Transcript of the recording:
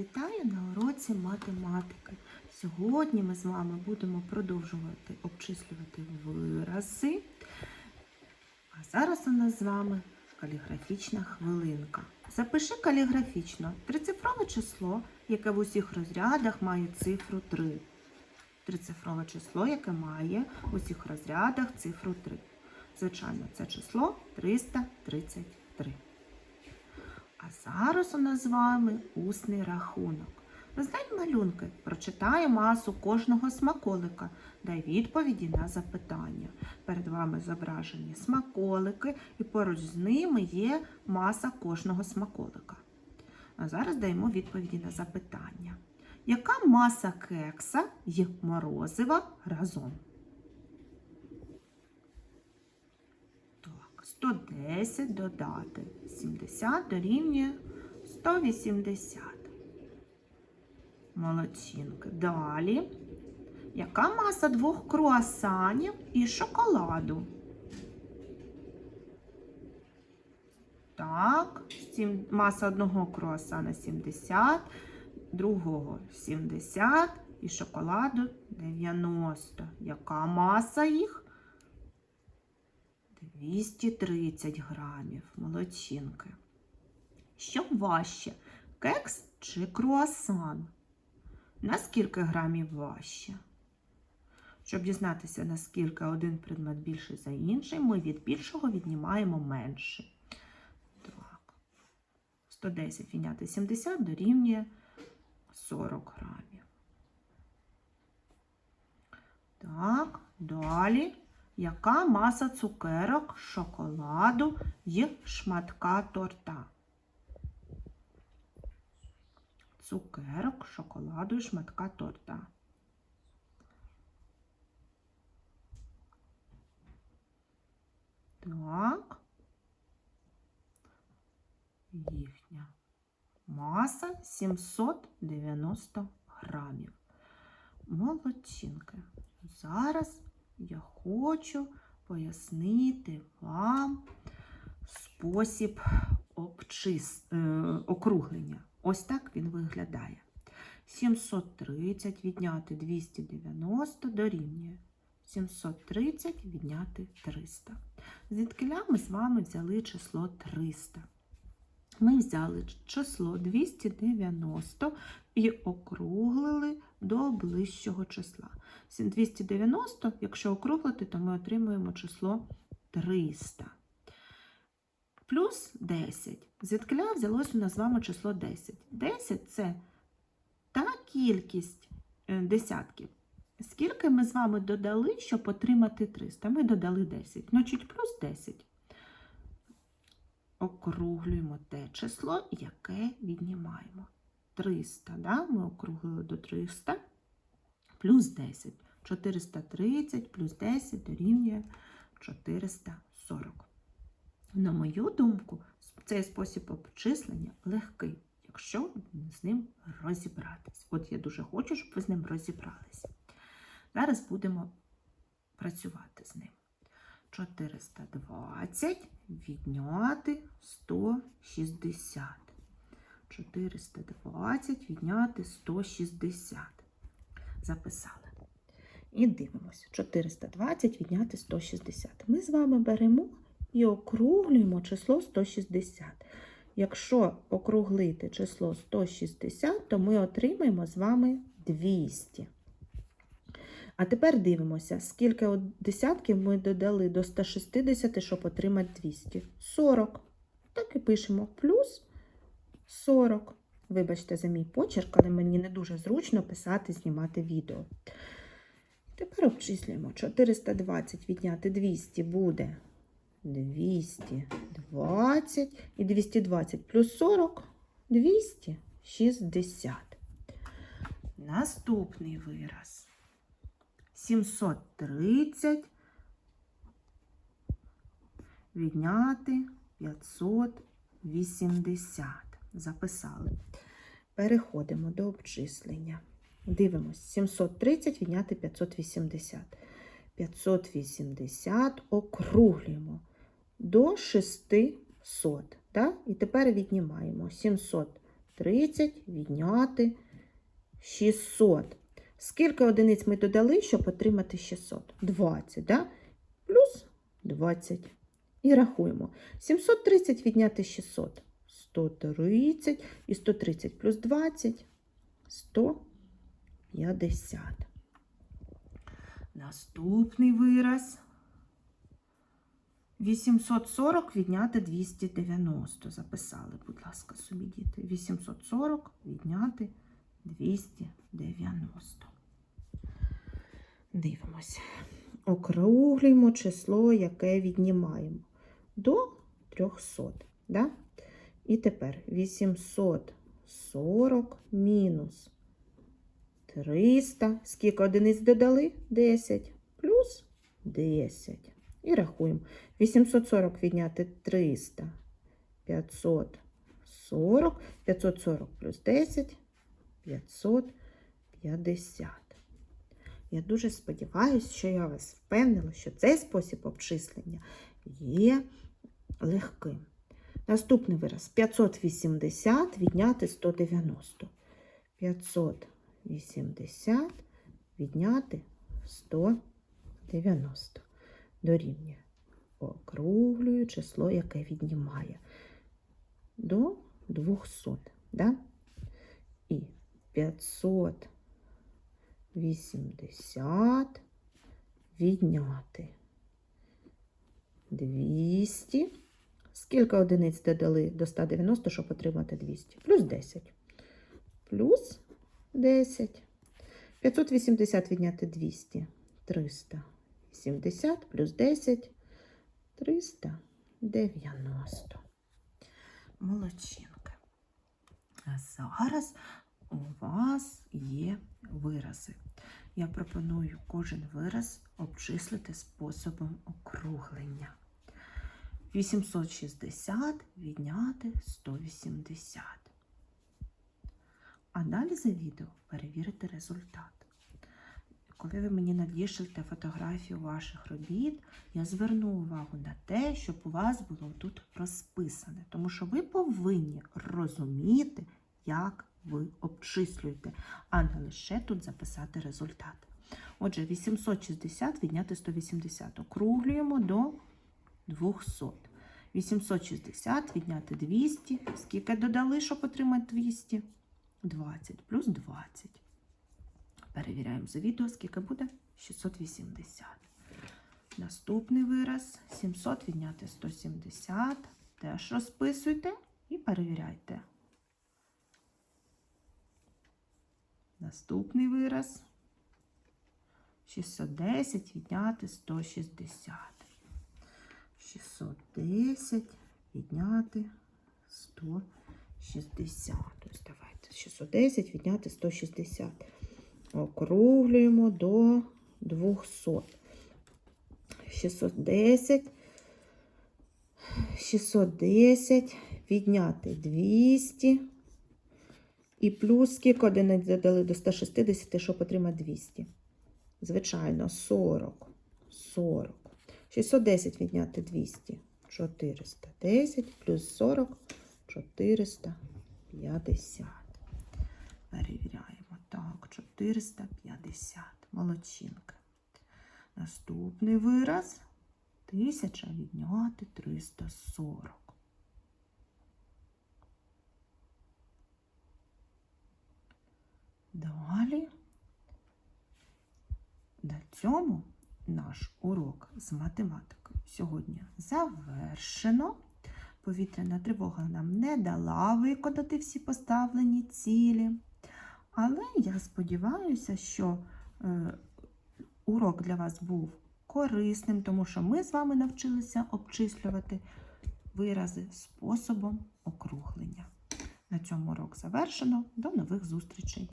Вітаю на уроці математики. Сьогодні ми з вами будемо продовжувати обчислювати вирази. А зараз у нас з вами каліграфічна хвилинка. Запиши каліграфічно трицифрове число, яке в усіх розрядах має цифру 3. Трицифрове число, яке має в усіх розрядах цифру 3. Звичайно, це число 333. А зараз у нас з вами усний рахунок. Роздань малюнки, прочитай масу кожного смаколика, дай відповіді на запитання. Перед вами зображені смаколики, і поруч з ними є маса кожного смаколика. А зараз даємо відповіді на запитання. Яка маса кекса і морозива разом? Так, 110 додати 70 дорівнює 180. Молодчинки. Далі. Яка маса двох круасанів і шоколаду? Так, маса одного круасана 70, другого 70 і шоколаду 90. Яка маса їх? 230 грамів. Молодчинки. Що важче? Кекс чи круасан? На скільки грамів важче? Щоб дізнатися, наскільки один предмет більший за інший, ми від більшого віднімаємо менше. Так. 110 відняти 70 дорівнює 40 грамів. Так, далі. Яка маса цукерок, шоколаду і шматка торта? Цукерок, шоколаду і шматка торта. Так. Їхня маса 790 грамів. Молодчинки. Зараз я хочу пояснити вам спосіб обчис... е, округлення. Ось так він виглядає. 730 відняти 290 дорівнює. 730 відняти 300. Звідкиля ми з вами взяли число 300. Ми взяли число 290 і округлили до ближчого числа. 290, якщо округлити, то ми отримуємо число 300. Плюс 10. Звідкиля взялось у нас з вами число 10. 10 це та кількість е, десятків. Скільки ми з вами додали, щоб отримати 300? Ми додали 10. Значить, плюс 10. Округлюємо те число, яке віднімаємо. 300, да? ми округлили до 300, плюс 10. 430 плюс 10 дорівнює 440. На мою думку, цей спосіб обчислення легкий, якщо з ним розібратись. От я дуже хочу, щоб ви з ним розібралися. Зараз будемо працювати з ним. 420 відняти 160. 420 відняти 160. Записали. І дивимося. 420 відняти 160. Ми з вами беремо і округлюємо число 160. Якщо округлити число 160, то ми отримаємо з вами 200. А тепер дивимося, скільки десятків ми додали до 160, щоб отримати 200. 40. Так і пишемо плюс 40. Вибачте за мій почерк, але мені не дуже зручно писати, знімати відео. Тепер обчислюємо. 420 відняти 200 буде 220 і 220 плюс 40 260. Наступний вираз. 730 відняти 580. Записали. Переходимо до обчислення. Дивимось, 730 відняти 580. 580 округлюємо до 600. Да? І тепер віднімаємо 730 відняти 600. Скільки одиниць ми додали, щоб отримати 600? 20, да? Плюс 20. І рахуємо. 730 відняти 600. 130 і 130 плюс 20 150. Наступний вираз. 840 відняти 290. Записали, будь ласка, собі діти. 840 відняти 290. Дивимося. Округлюємо число, яке віднімаємо до 300. Да? І тепер 840 мінус 300. Скільки одиниць додали? 10. Плюс 10. І рахуємо. 840 відняти 300. 540. 540 плюс 10. 550. Я дуже сподіваюся, що я вас впевнила, що цей спосіб обчислення є легким. Наступний вираз 580 відняти 190. 580 відняти 190. Дорівнює. Округлюю число, яке віднімає до 200. Да? І 580 відняти 200. Скільки одиниць додали до 190, щоб отримати 200? Плюс 10. Плюс 10. 580 відняти 200. 370 плюс 10. 390. Молодчинка. А зараз у вас є вирази. Я пропоную кожен вираз обчислити способом округлення. 860 відняти 180. А далі за відео перевірити результат. Коли ви мені надішлете фотографію ваших робіт, я зверну увагу на те, щоб у вас було тут розписане, тому що ви повинні розуміти, як ви обчислюєте, а не лише тут записати результат. Отже, 860 відняти 180. Округлюємо до 200. 860 відняти 200. Скільки додали, щоб отримати 200? 20 плюс 20. Перевіряємо за відео, скільки буде 680. Наступний вираз 700 відняти 170. Теж розписуйте і перевіряйте. Наступний вираз 610 відняти 160. 610 відняти 160. Ось давайте 610 відняти 160. Округлюємо до 200. 610. 610 відняти 200. І плюс скільки одиниць додали до 160, щоб отримати 200. Звичайно, 40. 40. 610 відняти 200. 410 плюс 40 450. Перевіряємо. Так, 450. Молодчинка. Наступний вираз 1000 відняти 340. Далі. На цьому наш урок з математики сьогодні завершено. Повітряна тривога нам не дала виконати всі поставлені цілі. Але я сподіваюся, що е, урок для вас був корисним, тому що ми з вами навчилися обчислювати вирази способом округлення. На цьому урок завершено. До нових зустрічей!